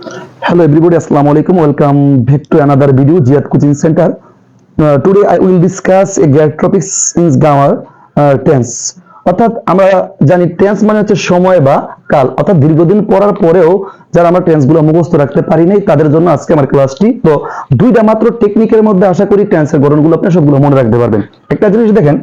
Hello everybody, Assalamu alaikum. Welcome back to another video, Jihad Coaching Center. Uh, today I will discuss a great topics in grammar uh, tense. অর্থাৎ আমরা জানি tense মানে হচ্ছে সময় বা কাল অর্থাৎ দীর্ঘদিন পড়ার পরেও যারা আমরা টেন্সগুলো মুখস্থ রাখতে পারি নাই তাদের জন্য আজকে আমার ক্লাসটি তো দুইটা মাত্র টেকনিকের মধ্যে আশা করি টেন্সের গঠনগুলো আপনি সবগুলো মনে রাখতে পারবেন একটা জিনিস দেখেন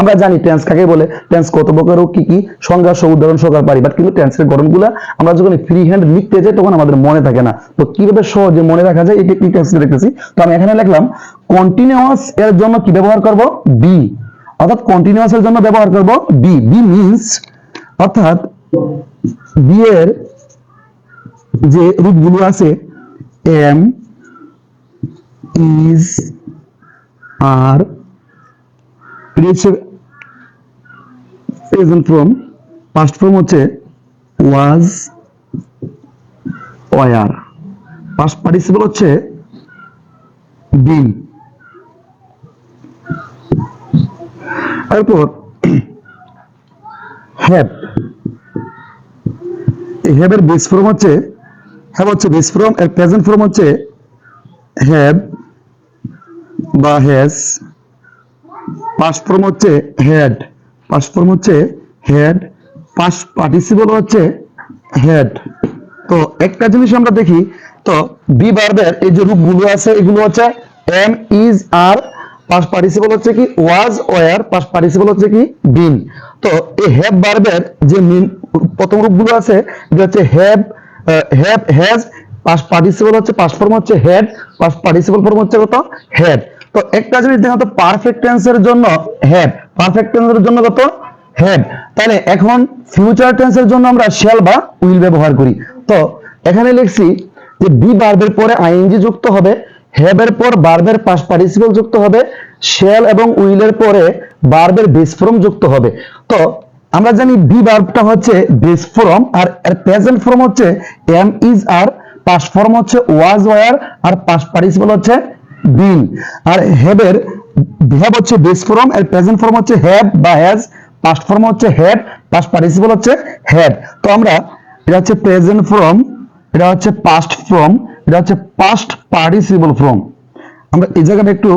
আমরা জানি টেন্স কাকে বলে? টেন্স কত প্রকার ও কি কি? সংজ্ঞা সহ উদাহরণ সহকার পারি। বাট কিন্তু টেন্সের গঠনগুলা আমরা যখন ফ্রি হ্যান্ড লিখতে যাই, তখন আমাদের মনে থাকে না। তো কীভাবে সহজে মনে রাখা যায়? এই টেকনিক টেন্স দেখতেছি। তো আমি এখানে লিখলাম কন্টিনিউয়াস এর জন্য কি ব্যবহার করব? বি অর্থাৎ কন্টিনিউয়াস এর জন্য ব্যবহার করব বি বি মিন্স অর্থাৎ বি এর যে রূপগুলো আছে এম ইজ আর এটা প্রেজেন্ট ফর্ম পাস্ট ফর্ম হচ্ছে ওয়াজ ওয়ার পাস্ট পার্টিসিপল হচ্ছে বিন এরপর হ্যাভ এই হ্যাভের বেস ফর্ম হচ্ছে হ্যাভ হচ্ছে বেস ফর্ম এর প্রেজেন্ট ফর্ম হচ্ছে হ্যাভ বা হ্যাজ পাস্ট ফর্ম হচ্ছে হেড পাস্ট ফর্ম হচ্ছে হেড পাস্ট পার্টিসিপল হচ্ছে হেড। তো একটা জিনিস আমরা দেখি, তো বি ভার্বের এই যে রূপগুলো আছে, এগুলো হচ্ছে এম, ইজ, আর পাস্ট পার্টিসিপল হচ্ছে কি ওয়াজ, ওয়ার পাস্ট পার্টিসিপল হচ্ছে কি বিন। তো এই হ্যাভ ভার্বের যে মিন প্রথম রূপগুলো আছে যে হচ্ছে have have has past participle হচ্ছে পাস্ট ফর্ম হচ্ছে হেড পাস্ট পার্টিসিপল ফর্ম হচ্ছে কত? হেড। তো একটা জিনিস দেখো তো, পারফেক্ট টেন্সের জন্য হেড পারফেক্ট টেন্সের জন্য কত? হেড তাহলে এখন ফিউচার টেন্সের জন্য আমরা শ্যাল বা উইল ব্যবহার করি। তো এখানে লিখছি যে বি ভার্বের পরে আইএনজি যুক্ত হবে হ্যাভের পর ভার্বের পাস্ট পার্টিসিপল যুক্ত হবে শ্যাল এবং উইলের পরে ভার্বের বেস ফর্ম যুক্ত হবে। তো আমরা জানি বি ভার্বটা হচ্ছে বেস ফর্ম আর এর প্রেজেন্ট ফর্ম হচ্ছে এম ইজ আর পাস্ট ফর্ম হচ্ছে ওয়াজ ওয়ার আর পাস্ট পার্টিসিপল হচ্ছে বিন আর হ্যাভের হ্যাভ হচ্ছে বেস ফর্ম এর প্রেজেন্ট ফর্ম হচ্ছে হ্যাভ বা হ্যাজ পাস্ট ফর্ম হচ্ছে হ্যাড পাস্ট পার্টিসিপল হচ্ছে হ্যাড তো আমরা, এটা হচ্ছে প্রেজেন্ট ফর্ম এটা হচ্ছে পাস্ট ফর্ম এটা হচ্ছে পাস্ট পার্টিসিপল ফর্ম আমরা এই জায়গাটা একটু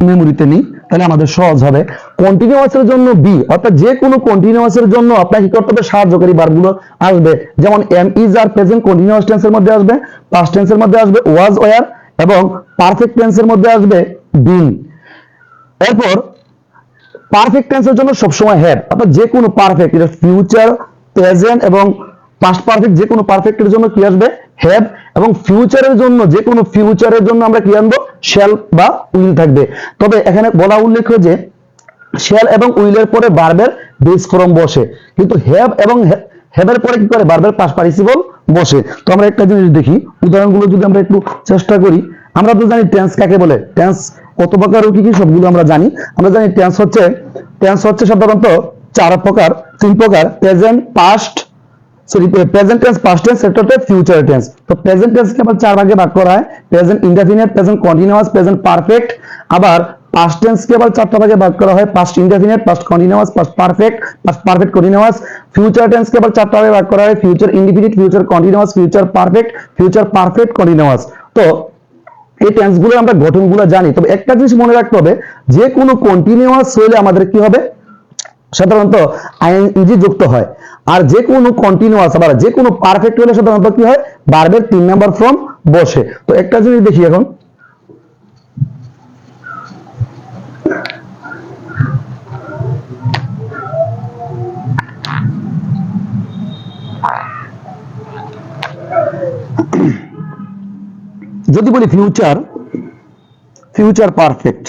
মেমোরিতে নিই, তাহলে আমাদের সহজ হবে। কন্টিনিউয়াসের জন্য বি অর্থাৎ যে কোনো কন্টিনিউয়াসের জন্য আপনাকে কি করতে হবে? সাহায্যকারী বারগুলো আসবে। যেমন am is R present continuous টেন্সের মধ্যে আসবে পাস্ট টেন্সের মধ্যে আসবে ওয়াজ ওয়ার এবং পারফেক্ট টেন্সের মধ্যে আসবে বিন এরপর পারফেক্ট টেন্সের জন্য সবসময় হ্যাভ অর্থাৎ যে কোনো পারফেক্ট এটা ফিউচার প্রেজেন্ট এবং পাস্ট পারফেক্ট যে কোনো পারফেক্টের জন্য কি আসবে? হ্যাভ এবং ফিউচারের জন্য, যে কোনো ফিউচারের জন্য আমরা কি আনব? শ্যাল বা উইল থাকবে। তবে এখানে বলা উল্লেখ যে শ্যাল এবং উইলের পরে বারবের বেস ফর্ম বসে। কিন্তু হ্যাভ এবং হ্যাভের পরে কি করে? বারবের পাস পার্টিসিপল বসে। তো আমরা একটা জিনিস দেখি। উদাহরণগুলো যদি আমরা একটু চেষ্টা করি। আমরা তো জানি টেন্স কাকে বলে? টেন্স কত প্রকার কি কি সবগুলো আমরা জানি। আমরা জানি টেন্স হচ্ছে টেন্স হচ্ছে সাধারণত চার প্রকার, তিন প্রকার present past sorry present tense past tense সেটা হচ্ছে ফিউচার টেন্স তো প্রেজেন্ট টেন্সকে আবার চার ভাগে ভাগ করা হয় present indefinite present continuous present perfect আবার পাস্ট টেন্সকে আবার চারটা ভাগে ভাগ করা হয় past indefinite past continuous past perfect past perfect continuous future টেন্সকে আবার চারটা ভাগে ভাগ করা হয় future indefinite future continuous future perfect future perfect continuous তো এই টেন্সগুলো আমরা গঠনগুলো জানি। তবে একটা জিনিস মনে রাখতে হবে, যে কোনো কন্টিনিউয়াস হইলে আমাদের কি হবে? সাধারণত আইএনজি যুক্ত হয়। আর যে কোনো কন্টিনিউয়াস আবার যে কোনো পারফেক্ট হলে সাধারণত কি হয়? বারবের তিন নাম্বার ফর্ম বসে। তো একটা জিনিস দেখি এখন। যদি বলি future future perfect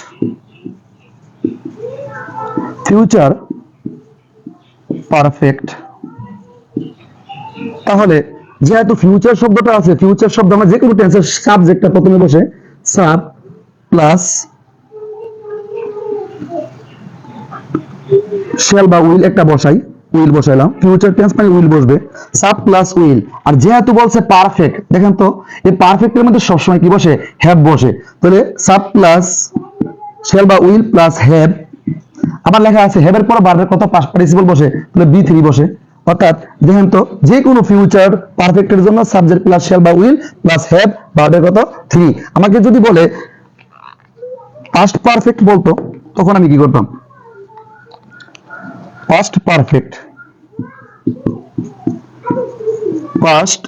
future perfect তাহলে যেহেতু ফিউচার শব্দটা আছে ফিউচার শব্দ আমরা যে কোনো টেন্সের সাবজেক্টটা প্রথমে বসে সাব প্লাস শেল বা উইল একটা বসাই। উইল বসাইলাম। ফিউচার টেন্স মানে উইল বসবে। সাব প্লাস উইল আর যেহেতু বলছে পারফেক্ট দেখেন তো, এই পারফেক্টের মধ্যে সবসময় কি বসে? হ্যাভ বসে। তাহলে সাব প্লাস শেল বা উইল প্লাস হ্যাভ আবার লেখা আছে হ্যাভের পর বারবার কত পাস পার্টিসিপল বসে? তাহলে বি থ্রি বসে। অর্থাৎ, দেখেন তো যে কোনো ফিউচার পারফেক্টের জন্য সাবজেক্ট প্লাস শেল বা উইল প্লাস হ্যাভ ভার্বের কত? থ্রি আমাকে যদি বলে পাস্ট পারফেক্ট বলতো, তখন আমি কি করতাম? পাস্ট পারফেক্ট পাস্ট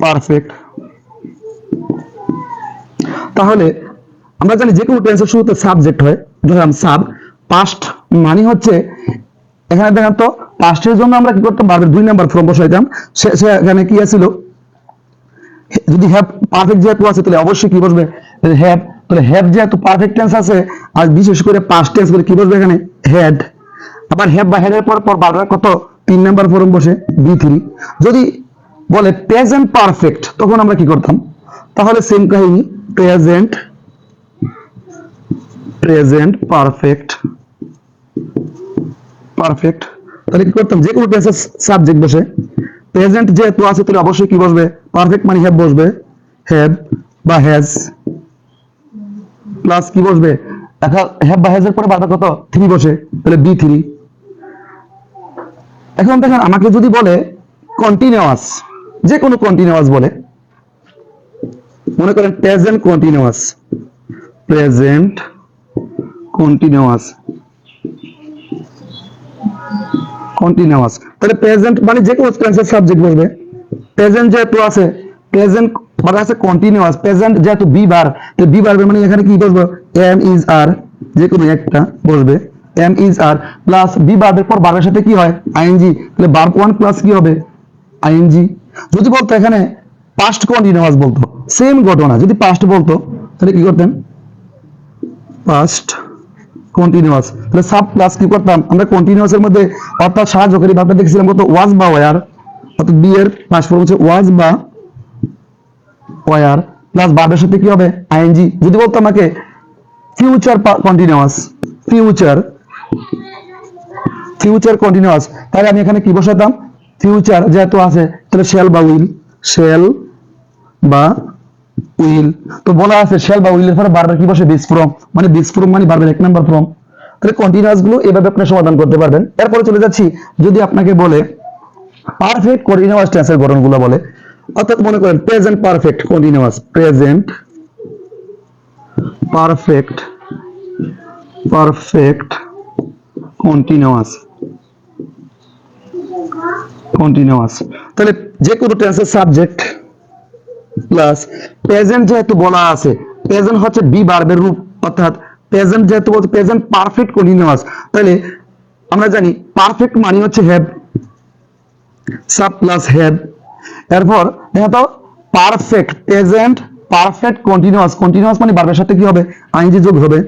পারফেক্ট তাহলে আমরা জানি যে কোনো টেন্সের শুরুতে সাবজেক্ট হয়। ধরলাম সাব পাস্ট মানে হচ্ছে, এখানে দেখেন তো পাস্টের জন্য আমরা কি করতাম? ভার্বের দুই নাম্বার ফর্ম বসাইতাম। সে- সেখানে কি আছিল? যদি হ্যাভ পারফেক্ট যেহেতু আছে, তাহলে অবশ্যই কি বসবে? হ্যাভ তাহলে হ্যাভ যেহেতু পারফেক্ট টেন্স আছে, আর বিশেষ করে পাস্ট টেন্স করে কি বসবে এখানে? হেড আবার হ্যাভ বা হেডের পর পর বারবার কত? তিন নাম্বার ফর্ম বসে, বি থ্রি। যদি বলে প্রেজেন্ট পারফেক্ট তখন আমরা কি করতাম? তাহলে সেম কাহিনী প্রেজেন্ট প্রেজেন্ট পারফেক্ট পারফেক্ট তাহলে কি করতাম? যে কোনো টেন্সের সাবজেক্ট বসে প্রেজেন্ট যেহেতু আছে, তাহলে অবশ্যই কি বসবে? পারফেক্ট মানে হ্যাভ বসবে। হ্যাভ বা হ্যাজ প্লাস কি বসবে? এখন হ্যাভ বা হ্যাজ এর পরে বারবার কত? থ্রি বসে, তাহলে বি থ্রি এখন দেখেন আমাকে যদি বলে কন্টিনিউয়াস যে কোনো কন্টিনিউয়াস বলে, মনে করেন present continuous present continuous continuous তাহলে প্রেজেন্ট মানে যে কোনো টেন্সের সাবজেক্ট বলবে প্রেজেন্ট যেহেতু আছে প্রেজেন্ট মানে আছে কন্টিনিউয়াস প্রেজেন্ট যেহেতু বি বার তো বি বার মানে এখানে কি বসবো এম ইজ আর যে কোনো একটা বসবে। Am is R plus be বারের পর বারের সাথে কি হয়? আইএনজি তাহলে বার ওয়ান প্লাস কি হবে? আইএনজি যদি বলতো এখানে পাস্ট কন্টিনিউয়াস বলতো সেম ঘটনা, যদি পাস্ট বলতো, তাহলে কি করতেন পাস্ট কন্টিনিউয়াস তাহলে সাব প্লাস কি করতাম? আমরা কন্টিনিউয়াস এর মধ্যে অর্থাৎ সাহায্যকারী ভাবটা দেখছিলাম কত? ওয়াজ বা ওয়ার অর্থাৎ বি এর পাঁচ ফর্ম হচ্ছে ওয়াজ বা ওয়ার প্লাস ভার্বের সাথে কি হবে? আইএনজি যদি বলতো আমাকে future continuous future future continuous তাহলে আমি এখানে কি বসাতাম? ফিউচার যেহেতু আছে, তাহলে শেল বা উইল শেল বা উইল তো বলা আছে শেল বা উইলের পরে বারবার কি বসে? বিস ফ্রম মানে বিস ফ্রম মানে বারবার এক নাম্বার ফ্রম তাহলে কন্টিনিউয়াসগুলো এভাবে আপনি সমাধান করতে পারবেন। এরপরে চলে যাচ্ছি, যদি আপনাকে বলে পারফেক্ট কন্টিনিউয়াস টেন্সের গঠনগুলো বলে, অর্থাৎ মনে করেন present perfect continuous present perfect perfect continuous continuous তাহলে যে কোনো টেন্সের সাবজেক্ট প্লাস প্রেজেন্ট যেহেতু বলা আছে প্রেজেন্ট হচ্ছে বি বার্বের রূপ, অর্থাৎ প্রেজেন্ট যেহেতু বলছে প্রেজেন্ট পারফেক্ট কন্টিনিউয়াস তাহলে আমরা জানি পারফেক্ট মানে হচ্ছে হ্যাভ সাব প্লাস হ্যাভ এরপর দেখো perfect present perfect continuous continuous মানে বার্বের সাথে কি হবে? আইনজি যোগ হবে।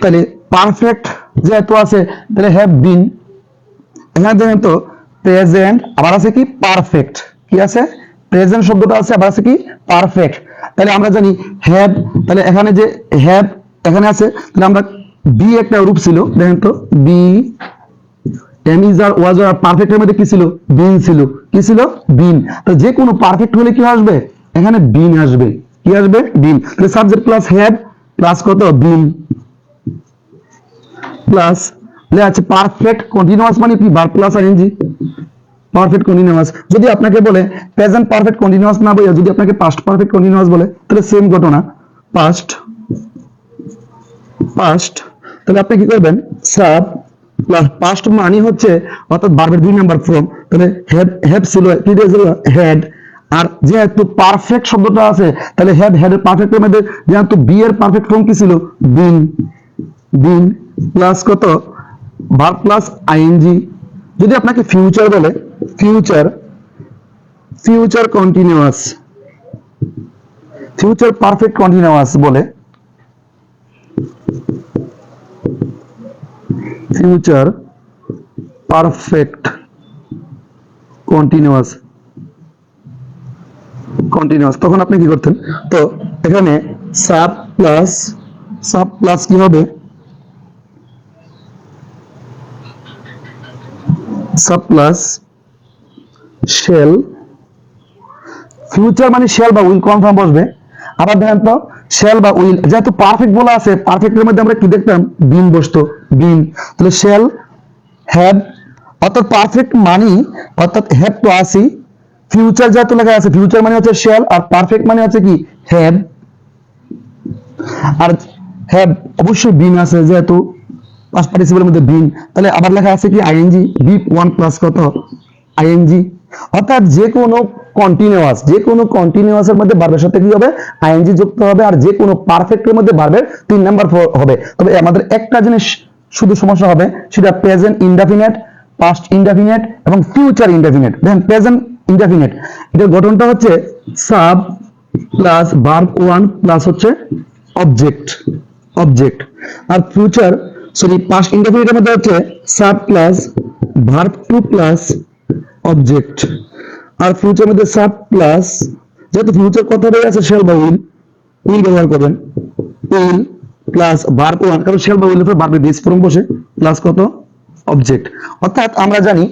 তাহলে পারফেক্ট যেহেতু আছে, তাহলে হ্যাভ বিন এখানে দেখেন তো প্রেজেন্ট আবার আছে কি? পারফেক্ট কি আছে? প্রেজেন্ট শব্দটা আছে, আবার আছে কি? পারফেক্ট তাহলে আমরা জানি হ্যাভ তাহলে এখানে যে হ্যাভ এখানে আছে, তাহলে আমরা বি একটা রূপ ছিল, দেখেন তো be am is R was আর পারফেক্টের মধ্যে কি ছিল? বিন ছিল। কি ছিল? বিন তো যে কোনো পারফেক্ট হলে কি আসবে? এখানে বিন আসবে। কি আসবে? বিন তাহলে সাবজেক্ট প্লাস হ্যাভ প্লাস কত? বিন প্লাস আছে পারফেক্ট কন্টিনিউয়াস মানে কি? Verb plus I N G perfect continuous যদি আপনাকে বলে প্রেজেন্ট পারফেক্ট কন্টিনিউয়াস না বলে, যদি আপনাকে পাস্ট পারফেক্ট কন্টিনিউয়াস বলে, তাহলে সেম ঘটনা। পাস্ট পাস্ট তাহলে আপনি কি করবেন? সাব প্লাস পাস্ট মানে হচ্ছে, অর্থাৎ ভার্বের দুই নাম্বার ফর্ম তাহলে হ্যাভ হ্যাভ ছিল, কি দিয়েছিল হেড আর যেহেতু পারফেক্ট শব্দটা আছে, তাহলে হ্যাভ হেডের পারফেক্টের মধ্যে যেহেতু বি এর পারফেক্ট ফর্ম কি ছিল? বিন বিন প্লাস কত? Verb plus I N G যদি আপনাকে ফিউচার বলে future future continuous future perfect continuous বলে ফিউচার পারফেক্ট কন্টিনিউয়াস কন্টিনিউয়াস তখন আপনি কি করতেন? তো এখানে সাব প্লাস সাব প্লাস কি হবে? Sub plus shall. ফিউচার মানে শেল বা উইল কনফার্ম বসবে। আবার দেখেন তো, শেল বা উইল, যেহেতু পারফেক্ট বলা আছে পারফেক্টের মধ্যে আমরা কি দেখতাম, বিন বসতো, বিন। তাহলে শেল হ্যাভ অর্থাৎ পারফেক্ট মানি, অর্থাৎ হ্যাভ তো আসি ফিউচার যেহেতু লেখা আছে ফিউচার মানে হচ্ছে শেল, আর পারফেক্ট মানে হচ্ছে কি? হ্যাভ আর হ্যাভ অবশ্যই বিন আছে যেহেতু। পাস্ট পার্টিসিপেলের মধ্যে বিন। তাহলে আবার লেখা আছে কি? আইএনজি বি ওয়ান প্লাস কত? আইএনজি অর্থাৎ যে কোনো কন্টিনিউয়াস যে কোনো কন্টিনিউয়াস এর মধ্যে বার্বের সাথে কি হবে? আইএনজি যুক্ত হবে আর যে কোনো পারফেক্টের মধ্যে বার্বের তিন নাম্বার হবে। তবে আমাদের একটা জিনিস শুধু সমস্যা হবে, সেটা প্রেজেন্ট ইনডেফিনেট পাস্ট ইনডেফিনেট এবং ফিউচার ইনডেফিনেট দেখেন প্রেজেন্ট ইনডেফিনেট এটার গঠনটা হচ্ছে sub plus verb one plus হচ্ছে অবজেক্ট অবজেক্ট আর ফিউচার সরি পাস্ট ইনডেফিনিটের মধ্যে হচ্ছে sub plus verb two plus object আর ফিউচার মধ্যে সাব প্লাস যেহেতু ফিউচার কথা রয়ে আছে শেল বা উইল উইল ব্যবহার করবেন। উইল প্লাস ভার্ব ওয়ান কারণ শেল বা উইলের উপর ভার্বের বেস ফর্ম বসে। প্লাস কত? অবজেক্ট অর্থাৎ আমরা জানি,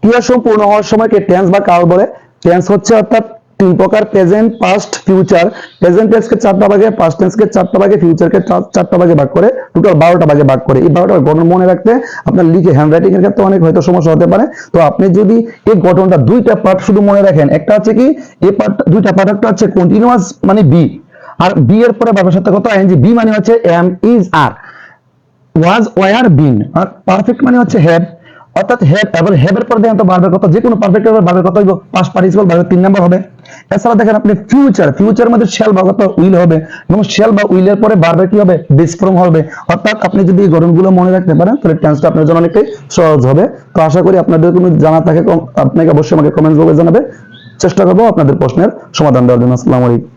ক্রিয়া সম্পূর্ণ হওয়ার সময়কে টেন্স বা কাল বলে। টেন্স হচ্ছে অর্থাৎ তিন প্রকার প্রেজেন্ট পাস্ট ফিউচার প্রেজেন্ট টেন্সকে চারটা ভাগে পাস্ট টেন্সকে চারটা ভাগে ফিউচারকে চারটা ভাগে ভাগ করে টোটাল বারোটা ভাগে ভাগ করে। এই বারোটা গঠন মনে রাখতে আপনার লিখে হ্যান্ড রাইটিং এর ক্ষেত্রে অনেক হয়তো সমস্যা হতে পারে। তো আপনি যদি এই গঠনটা দুইটা পার্ট শুধু মনে রাখেন, একটা হচ্ছে কি এই পার্ট দুইটা পার্ট একটা হচ্ছে কন্টিনিউয়াস মানে বি আর বি এর পরে বাবার সাথে কত আইএনজি বি মানে হচ্ছে am is are was were been R perfect মানে হচ্ছে হ্যাভ অর্থাৎ হ্যাভ এবার হ্যাভের পর দেখেন তো বারবার কথা যে কোনো পারফেক্ট বারবার কথা হইব। পাস পার্টিসিপাল বারবার তিন নাম্বার হবে। এছাড়া দেখেন আপনি ফিউচার ফিউচার মধ্যে শেল বা উইল হবে, এবং শেল বা উইলের পরে বারবার কি হবে? বেস ফর্ম হবে। অর্থাৎ আপনি যদি এই গঠনগুলো মনে রাখতে পারেন, তাহলে টেন্সটা আপনার জন্য অনেকটাই সহজ হবে। তো আশা করি আপনাদের কোনো জানা থাকে আপনাকে অবশ্যই আমাকে কমেন্ট বক্সে জানাবে। চেষ্টা করব আপনাদের প্রশ্নের সমাধান দেওয়ার জন্য। আসসালামু আলাইকুম।